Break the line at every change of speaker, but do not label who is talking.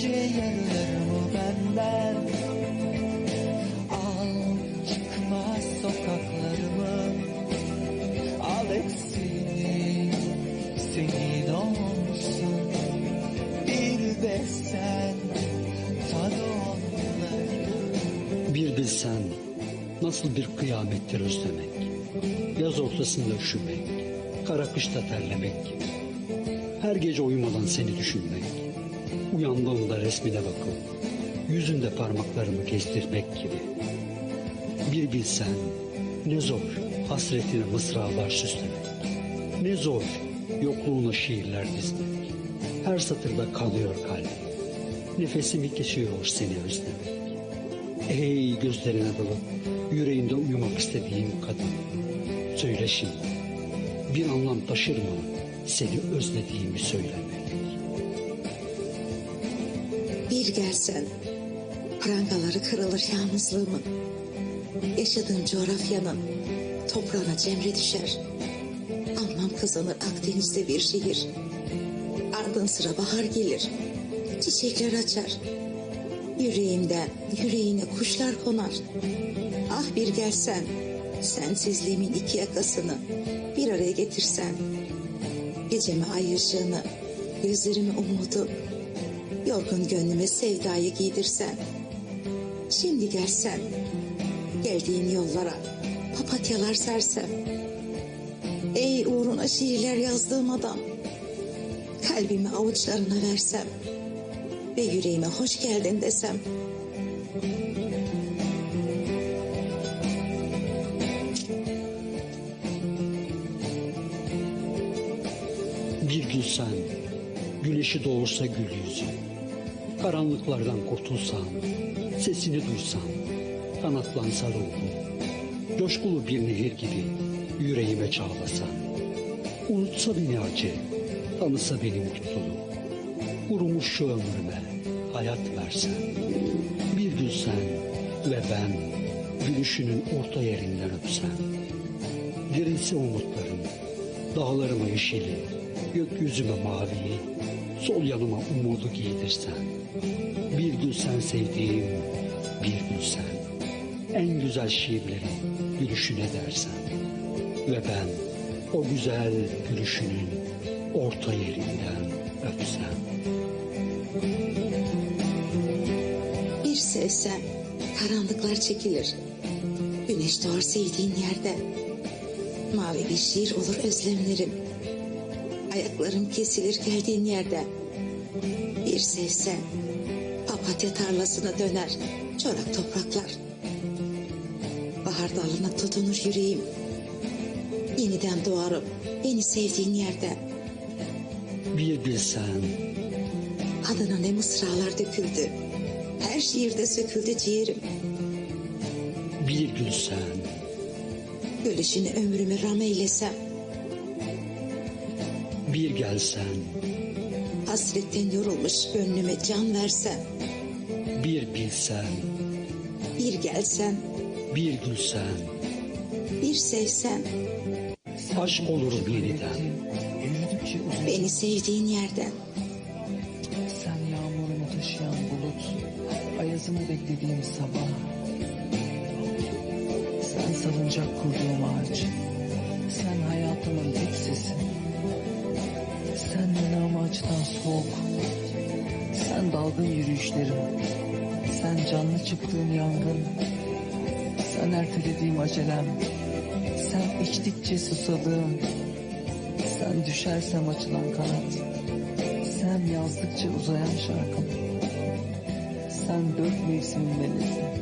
gece yarılarımı benden Al çıkmaz sokaklarımı Al eksiğini senin olsun Bir de sen tadı onları
Bir bilsen nasıl bir kıyamettir özlemek. Yaz ortasında üşümek, kara kışta terlemek. Her gece uyumadan seni düşünmek. Uyandığımda resmine bakıp yüzünde parmaklarımı gezdirmek gibi. Bir bilsen ne zor hasretine mısralar süslemek. Ne zor yokluğuna şiirler dizmek. Her satırda kalıyor kalbim. Nefesimi kesiyor seni özlemek. Ey gözlerine dalıp yüreğinde uyumak istediğim kadın. Söyle şimdi bir anlam taşır mı seni özlediğimi söylemek?
Bir gelsen prangaları kırılır yalnızlığımın. Yaşadığım coğrafyanın toprağına cemre düşer. Almam kazanır Akdeniz'de bir şehir. Ardın sıra bahar gelir. Çiçekler açar. Yüreğimden yüreğine kuşlar konar. Ah bir gelsen sensizliğimin iki yakasını bir araya getirsen. Geceme ay ışığını, gözlerime umudu, Yorgun gönlüme sevdayı giydirsen. Şimdi gelsen. Geldiğin yollara papatyalar sersem. Ey uğruna şiirler yazdığım adam. Kalbimi avuçlarına versem. Ve yüreğime hoş geldin desem.
Bir gülsen, güneşi doğursa gül yüzü. Karanlıklardan kurtulsan, sesini duysan, kanatlansa ruhum. Coşkulu bir nehir gibi yüreğime çağlasan. Unutsa beni acı, tanısa beni mutluluk. Kurumuş şu ömrüme hayat versen. Bir gülsen ve ben gülüşünün orta yerinden öpsem. Dirilse umutlarım, dağlarıma yeşili, gökyüzüme maviyi, sol yanıma umudu giydirsen. Bir gün sen sevdiğim, bir gün sen. En güzel şiirleri gülüşüne dersen. Ve ben o güzel gülüşünün orta yerinden öpsem.
Bir sevsen karanlıklar çekilir. Güneş doğar sevdiğin yerde. Mavi bir şiir olur özlemlerim. Ayaklarım kesilir geldiğin yerde. Bir sevsen papatya tarlasına döner çorak topraklar. Bahar dalına tutunur yüreğim. Yeniden doğarım beni sevdiğin yerde.
Bir bilsen,
Adına ne mısralar döküldü. Her şiirde söküldü ciğerim.
bir gülsen,
Gülüşünü ömrümü ram eylesem.
Bir gelsen,
Hasretten yorulmuş gönlüme can versem.
bir bilsen,
Bir gelsen,
bir gülsen,
bir sevsen.
aşk olurum yeniden.
Beni sevdiğin yerden.
Sen yağmurumu taşıyan bulut Ayazımı beklediğim sabah Sen salıncak kurduğum ağaç soğuk. Sen dalgın yürüyüşlerim Sen canlı çıktığım yangın. Sen ertelediğim acelem. Sen içtikçe susadığım Sen düşersem açılan kanat. Sen yazdıkça uzayan şarkım. Sen dört mevsimin melezi